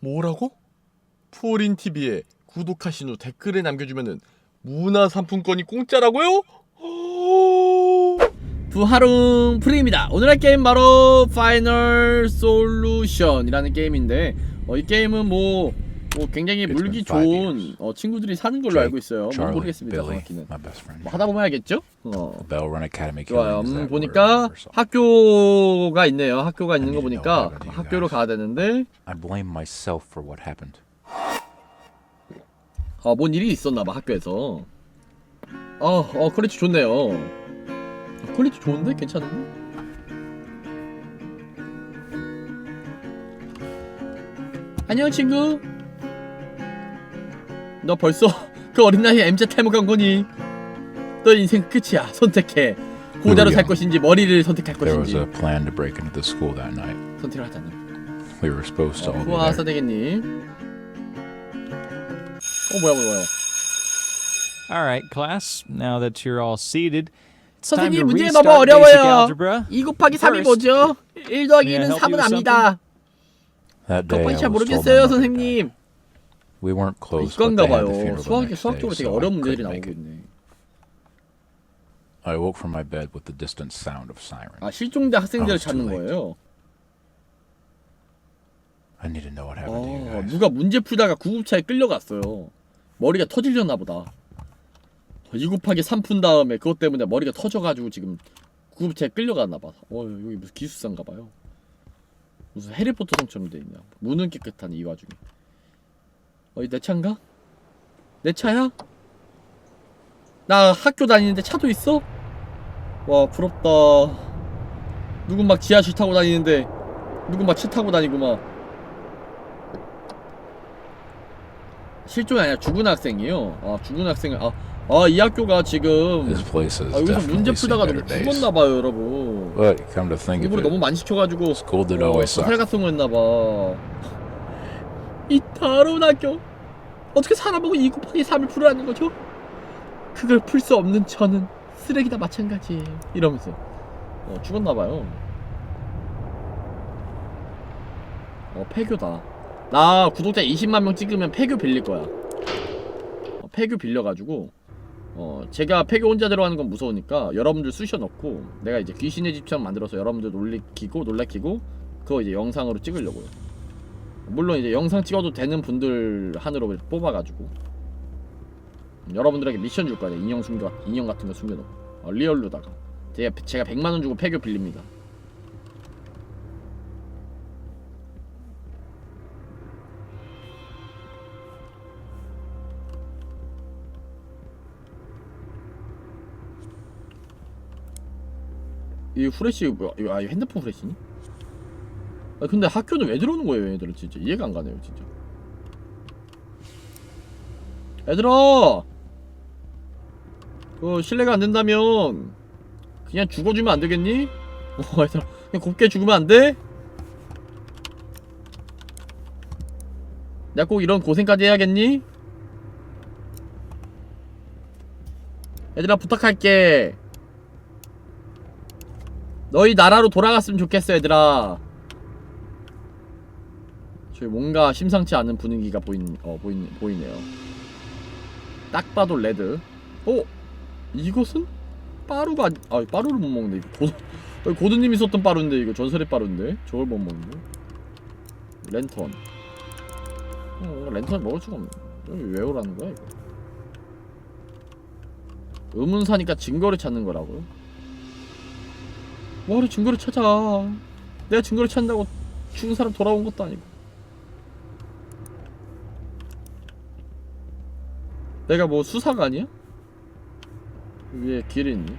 뭐라고? 푸어린 TV에 구독하신 후 댓글에 남겨주면은 문화 상품권이 공짜라고요? 부하롱 프리입니다. 오늘 할 게임 바로 파이널 솔루션이라는 게임인데 어, 이 게임은 뭐, 뭐 굉장히 물기 좋은. 어, 친구들이 사는 걸로 알고 있어요. 뭐 모르겠습니다. 정확히는. 뭐 하다 보면 알겠죠? 어. 좋아요. 음, 보니까. 학교가 있네요. 학교가 있는 거 보니까 학교로. 가야 되는데. 어, 뭔 일이 있었나 봐 학교에서. 어, 어, 퀄리티 좋네요. 어, 퀄리티 좋은데? 괜찮은데? 안녕 친구. 너 벌써 그 어린 나이에 MZ 탈모간 거니? 너 인생 끝이야. 선택해. 고자로 살? 것인지 머리를 선택할 There was 것인지 a plan to break into the school that night. 선택을 하자니. We were supposed to all be 후아 there. 사대기님. 어 뭐야 뭐야 뭐야. All right, class. Now that you're all seated, it's time 선생님 to 문제가 restart 너무 basic 어려워요. algebra. 2 곱하기 3이 First, 뭐죠? 1 더하기 may I 1은 help 3은 you with 압니다. That day, I 곱하기 잘 was told my 모르겠어요, mother died. 선생님. We weren't close, but 이건가 they had the 봐요. funeral the 수학 next 수학적으로 day, 되게 so 어려운 I 문제들이 couldn't 나오고 it. 있네. I woke from my bed with the distant sound of sirens. 아 실종된 학생들을 아, 찾는 late. 거예요. I need to know what happened to you 어, guys. 누가 문제 풀다가 구급차에 끌려갔어요. 머리가 터질렸나 보다. 2 곱하기 3 푼 다음에 그것 때문에 머리가 터져가지고 지금 구급차에 끌려갔나 봐. 어 여기 무슨 기숙사인가 봐요. 무슨 해리포터 성처럼 돼 있냐. 문은 깨끗한 이 와중에. 어이 내 차인가? 내 차야? 나 학교 다니는데 차도 있어? 와 부럽다. 누군 막 지하철 타고 다니는데 누군 막 차 타고 다니고 막. 실종이 아니라 죽은 학생이요. 아 죽은 학생. 아, 아 이 학교가 지금 This place has 아, 여기서 문제 definitely 풀다가 better 너무 days. 죽었나 봐요, 여러분. But come to think of 일부러 it, 너무 많이 시켜가지고 school did 어, always suck. 살가성을 했나 봐. 이 더러운 학교. 어떻게 살아보고 2 곱하기 3을 풀으라는 거죠? 그걸 풀 수 없는 저는 쓰레기다 마찬가지예요. 이러면서 어, 죽었나 봐요. 어 폐교다. 나 구독자 20만 명 찍으면 폐교 빌릴 거야. 어, 폐교 빌려가지고 어 제가 폐교 혼자 들어가는 건 무서우니까 여러분들 쑤셔 넣고 내가 이제 귀신의 집처럼 만들어서 여러분들 놀리키고 놀래키고 그거 이제 영상으로 찍으려고요. 물론 이제 영상 찍어도 되는 분들 한으로 뽑아가지고 여러분들에게 미션 줄 거야. 인형 숨겨 인형 같은 거 숨겨놓고 어, 리얼로다가 제가 제가 100만 원 주고 폐교 빌립니다. 이 후레쉬 뭐야? 이거 아 이거 핸드폰 후레쉬니? 아 근데 학교는 왜 들어오는 거예요, 얘들은 진짜 이해가 안 가네요, 진짜. 얘들아, 그 실례가 안 된다면 그냥 죽어주면 안 되겠니? 어, 얘들아, 그냥 곱게 죽으면 안 돼? 내가 꼭 이런 고생까지 해야겠니? 얘들아 부탁할게. 너희 나라로 돌아갔으면 좋겠어 얘들아 저기 뭔가 심상치 않은 분위기가 보인 어 보인 보이네요. 딱 봐도 레드. 어? 이것은? 빠루가 아 빠루를 못 먹네 이거 고, 여기 고드님이 썼던 빠루인데 이거 전설의 빠루인데? 저걸 못 먹는데? 랜턴. 어, 랜턴 먹을 수가 없네. 여기 왜 오라는 거야 이거? 의문사니까 증거를 찾는 거라고요 뭐하러 증거를 찾아? 내가 증거를 찾는다고 죽은 사람 돌아온 것도 아니고 내가 뭐 수사가 아니야? 위에 길이 있네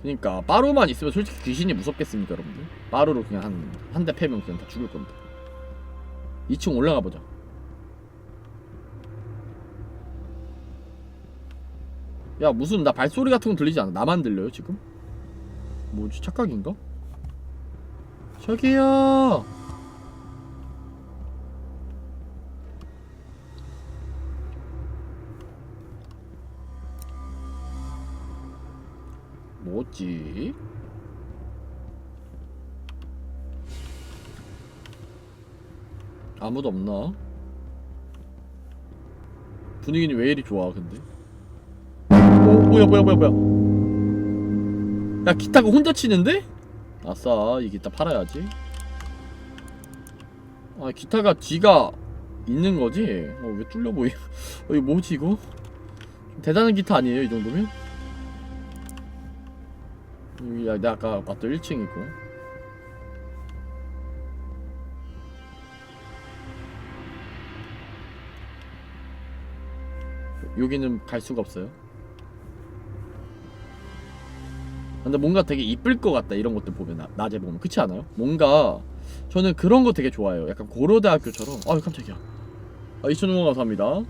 그니까 빠루만 있으면 솔직히 귀신이 무섭겠습니까 여러분들? 빠루로 그냥 한 한 대 패면 그냥 다 죽을 건데 2층 올라가 보자 야 무슨 나 발소리 같은 거 들리지 않아? 나만 들려요 지금? 뭐지 착각인가? 저기요 있지? 아무도 없나? 분위기는 왜 이리 좋아 근데? 오, 뭐야 뭐야 뭐야 뭐야 야 기타가 혼자 치는데? 아싸 이 기타 팔아야지 아 기타가 뒤가 있는 거지? 어 왜 뚫려 보이? 어 이거 뭐지 이거? 대단한 기타 아니에요 이 정도면? 야, 내가 아까 봤던 1층 있고 여기는 갈 수가 없어요. 근데 뭔가 되게 이쁠 것 같다 이런 것들 보면 나, 낮에 보면 그렇지 않아요? 뭔가 저는 그런 거 되게 좋아해요. 약간 고려대학교처럼 아유 깜짝이야. 아 2,000원 감사합니다.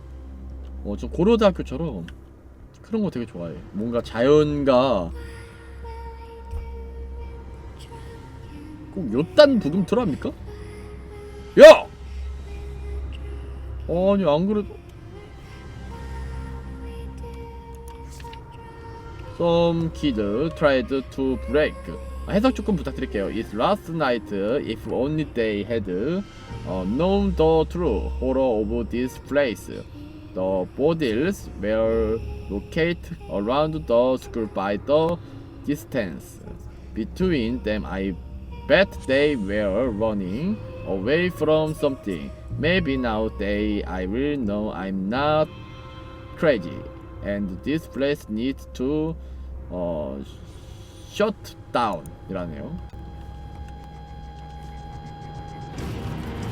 어좀 고려대학교처럼 그런 거 되게 좋아해. 뭔가 자연과 꼭 요딴 부금 틀어합니까? 야! 아니 안 그래도 Some kid tried to break. 아, 해석 조금 부탁드릴게요. It's last night. If only they had uh, known the true horror of this place. The bodies were located around the school by the distance between them. I bet they were running away from something. Maybe now they I will know I'm not crazy and this place needs to 어 shut down 이라네요.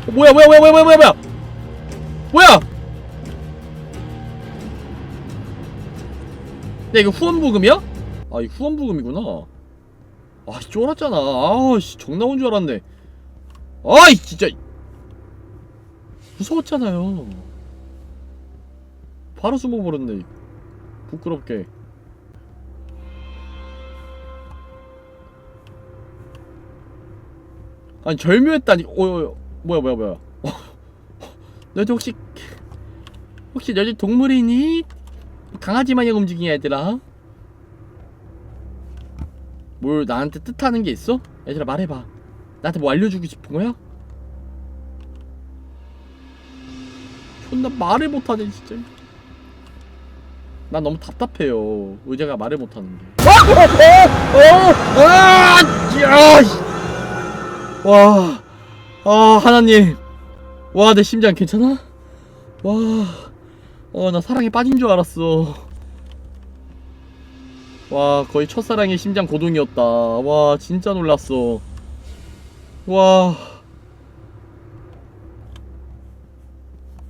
어, 뭐야 뭐야 뭐야 뭐야 뭐야 뭐야 뭐야? 야 이거 후원 부금이야? 아 이거 후원 부금이구나. 아 쫄았잖아. 아 씨 정 나온 줄 알았네. 아이 진짜 무서웠잖아요. 바로 숨어버렸네. 부끄럽게. 아니 절묘했다니. 어, 어 뭐야 뭐야 뭐야. 어, 너도 혹시 혹시 집 동물이니? 강아지 마냥 움직이냐 얘들아? 뭘 나한테 뜻하는 게 있어? 얘들아 말해봐. 나한테 뭐 알려주고 싶은 거야? 존나 말을 못하네 진짜. 난 너무 답답해요. 의자가 말을! 아! 야! 와, 아 하나님, 와 내 심장 괜찮아? 와, 어 나 사랑에 빠진 줄 알았어. 와 거의 첫사랑의 심장 고동이었다. 와 진짜 놀랐어. 와.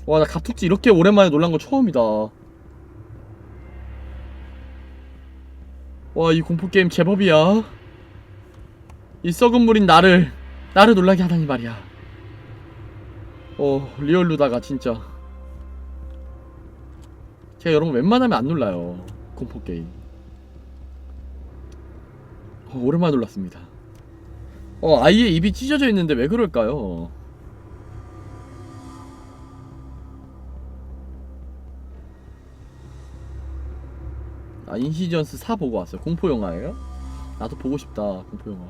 와, 나 갑툭지 이렇게 오랜만에 놀란 거 처음이다. 와, 이 공포게임 제법이야. 이 썩은 물인 나를, 나를 놀라게 하다니 말이야. 어, 리얼 루다가 진짜. 제가 여러분 웬만하면 안 놀라요. 공포게임. 어, 오랜만에 놀랐습니다. 어, 아이의 입이 찢어져 있는데 왜 그럴까요? 아 인시전스 4 보고 왔어요 공포 영화예요? 나도 보고 싶다 공포 영화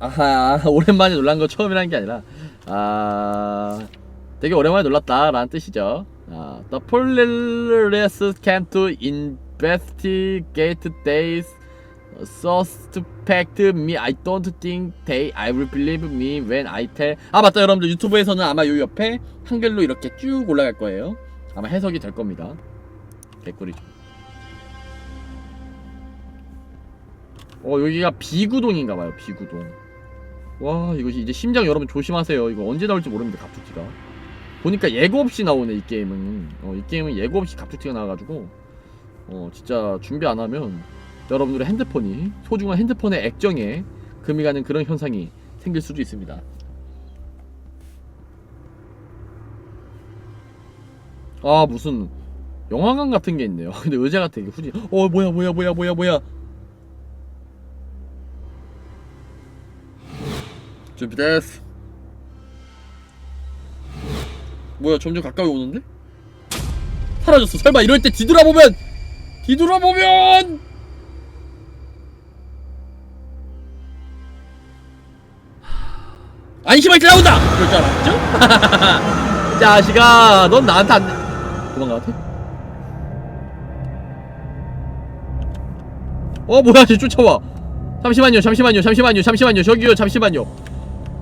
아하 오랜만에 놀란 거 처음이라는 게 아니라 아 되게 오랜만에 놀랐다 라는 뜻이죠 아, The police came to investigate this suspect me I don't think they I will believe me when I tell 아 맞다 여러분들 유튜브에서는 아마 요 옆에 한글로 이렇게 쭉 올라갈 거예요 아마 해석이 될 겁니다. 개꿀이죠. 어 여기가 비구동인가 봐요. 비구동. 와 이거 이제 심장 여러분 조심하세요. 이거 언제 나올지 모릅니다. 갑툭튀가. 보니까 예고 없이 나오네 이 게임은. 어 이 게임은 예고 없이 갑툭튀가 나와가지고 어 진짜 준비 안 하면 여러분들의 핸드폰이 소중한 핸드폰의 액정에 금이 가는 그런 현상이 생길 수도 있습니다. 아 무슨 영화관 같은 게 있네요. 근데 의자가 되게 후지. 어 뭐야 뭐야 뭐야 뭐야 뭐야. 준비됐어. 뭐야 점점 가까이 오는데? 사라졌어. 설마 이럴 때 뒤돌아보면 뒤돌아보면 안심할 때 나온다! 그럴 줄 알았죠? 자식아, 넌 나한테 안, 도망가한테? 어, 뭐야, 쟤 쫓아와. 잠시만요, 잠시만요, 잠시만요, 잠시만요, 저기요, 잠시만요.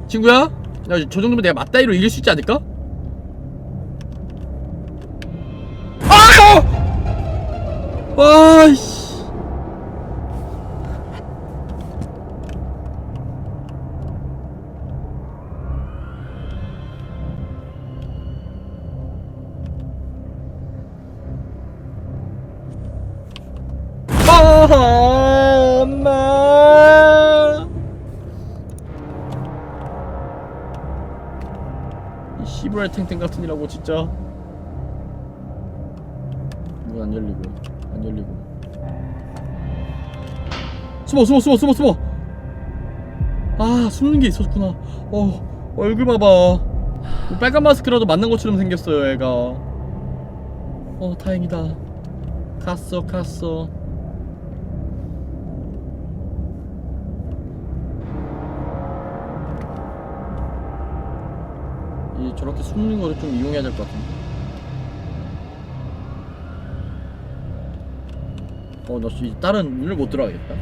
친구야? 야, 저 정도면 내가 맞다이로 이길 수 있지 않을까? 엄마. 이 씨부랄 탱탱 같은 이라고 진짜. 문 안 열리고 안 열리고. 숨어 숨어 숨어 숨어 숨어. 아 숨는 게 있었구나. 어 얼굴 봐봐. 뭐 빨간 마스크라도 만난 것처럼 생겼어요 애가. 어 다행이다. 갔어 갔어. 이 저렇게 숨는 거를 좀 이용해야 될 것 같은데. 어, 너이 다른 문을 못 들어가겠다.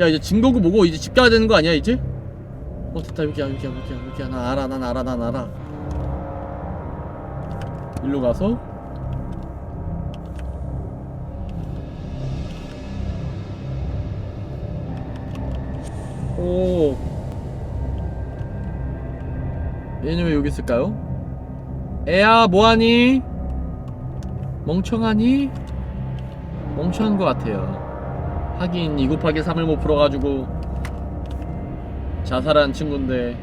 야, 이제 증거고 뭐고 이제 집 가야 되는 거 아니야, 이제? 어, 됐다. 여기야, 여기야, 여기야, 여기야. 나 알아, 난 알아, 난 알아. 일로 가서 오. 얘는 왜 여기 있을까요? 애야 뭐하니? 멍청하니? 멍청한 것 같아요. 하긴 2 곱하기 3을 못 풀어가지고 자살한 친구인데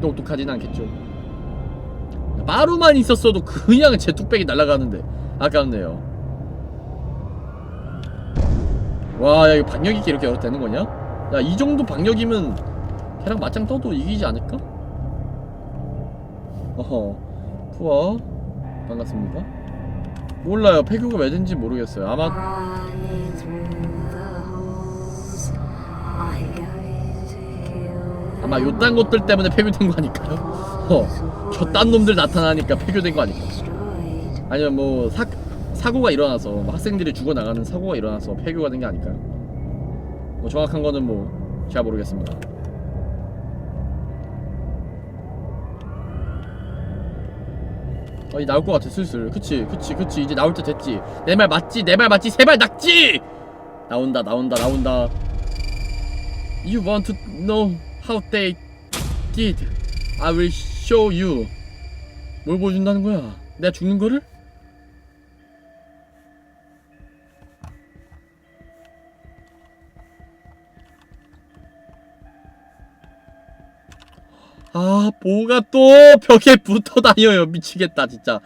똑똑하진 않겠죠. 빠루만 있었어도 그냥 제 뚝배기 날아가는데 아깝네요. 와야 이거 박력 있게 이렇게 되는 거냐? 야 이 정도 박력이면 걔랑 맞짱 떠도 이기지 않을까? 어허 푸어. 반갑습니다 몰라요 폐교가 왜 된지 모르겠어요 아마 아마 요딴 것들 때문에 폐교된 거 아닐까요? 어 저딴 놈들 나타나니까 폐교된 거 아닐까. 아니면 뭐 사, 사고가 일어나서 뭐 학생들이 죽어나가는 사고가 일어나서 폐교가 된 게 아닐까요? 뭐 정확한 거는 뭐 제가 모르겠습니다 어, 이 나올 것 같아 슬슬. 그치 그치 그치. 이제 나올 때 됐지. 내 말 맞지 내 말 맞지 세 발 낙지! 나온다 나온다 나온다. You want to know how they did? I will show you. 뭘 보여준다는 거야? 내가 죽는 거를? 아 뭐가 또 벽에 붙어 다녀요. 미치겠다 진짜.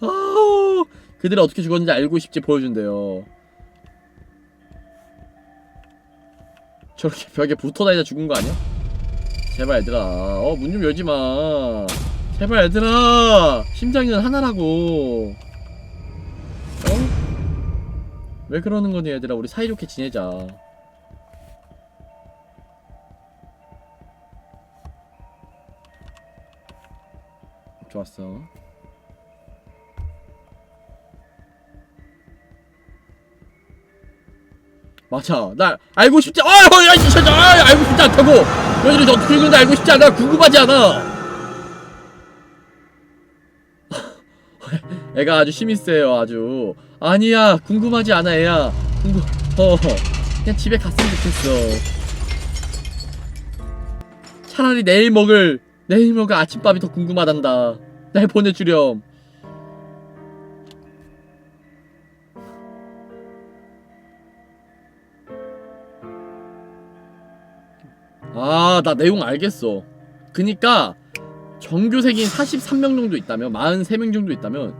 아 그들이 어떻게 죽었는지 알고 싶지 보여준대요. 저렇게 벽에 붙어 다니다 죽은 거 아니야? 제발 얘들아. 어 문 좀 열지마. 제발 얘들아. 심장이는 하나라고. 어? 왜 그러는 거니 얘들아? 우리 사이좋게 지내자 좋았어. 맞아. 나 알고 싶지 아 야 이 진짜 아, 알고 싶지 않다고. 너희들이 어떻게 죽는지 알고 싶지 않아. 궁금하지 않아. 애가 아주 세요 아주. 아니야 궁금하지 않아 애야. 궁금 어 그냥 집에 갔으면 좋겠어. 차라리 내일 먹을 내일 먹을 아침밥이 더 궁금하단다 날 보내주렴. 아 나 내용 알겠어. 그니까 정규생이 43명 정도 있다면 43명 정도 있다면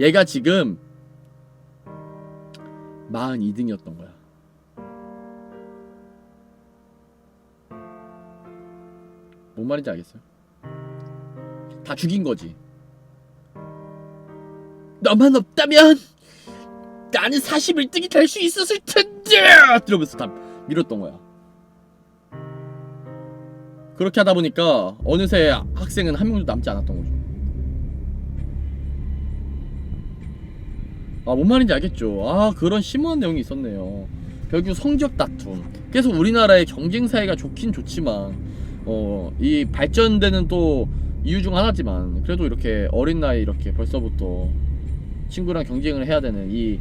얘가 지금 42등이었던 거야. 뭔 말인지 알겠어요? 다 죽인 거지 너만 없다면 나는 41등이 될 수 있었을 텐데! 이러면서 다 밀었던 거야 그렇게 하다 보니까 어느새 학생은 한 명도 남지 않았던 거죠. 아, 뭔 말인지 알겠죠. 아, 그런 심오한 내용이 있었네요. 결국 성적 다툼. 계속 우리나라의 경쟁 사회가 좋긴 좋지만, 어, 이 발전되는 또 이유 중 하나지만, 그래도 이렇게 어린 나이 이렇게 벌써부터 친구랑 경쟁을 해야 되는 이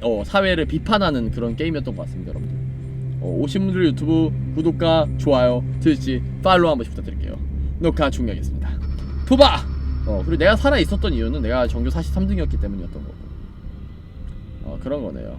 어, 사회를 비판하는 그런 게임이었던 것 같습니다, 여러분들. 어, 오신 분들 유튜브 구독과 좋아요, 트위치, 팔로우 한 번씩 부탁드릴게요. 녹화 종료하겠습니다. 투바! 어, 그리고 내가 살아 있었던 이유는 내가 전교 43등이었기 때문이었던 거고. 어, 그런 거네요.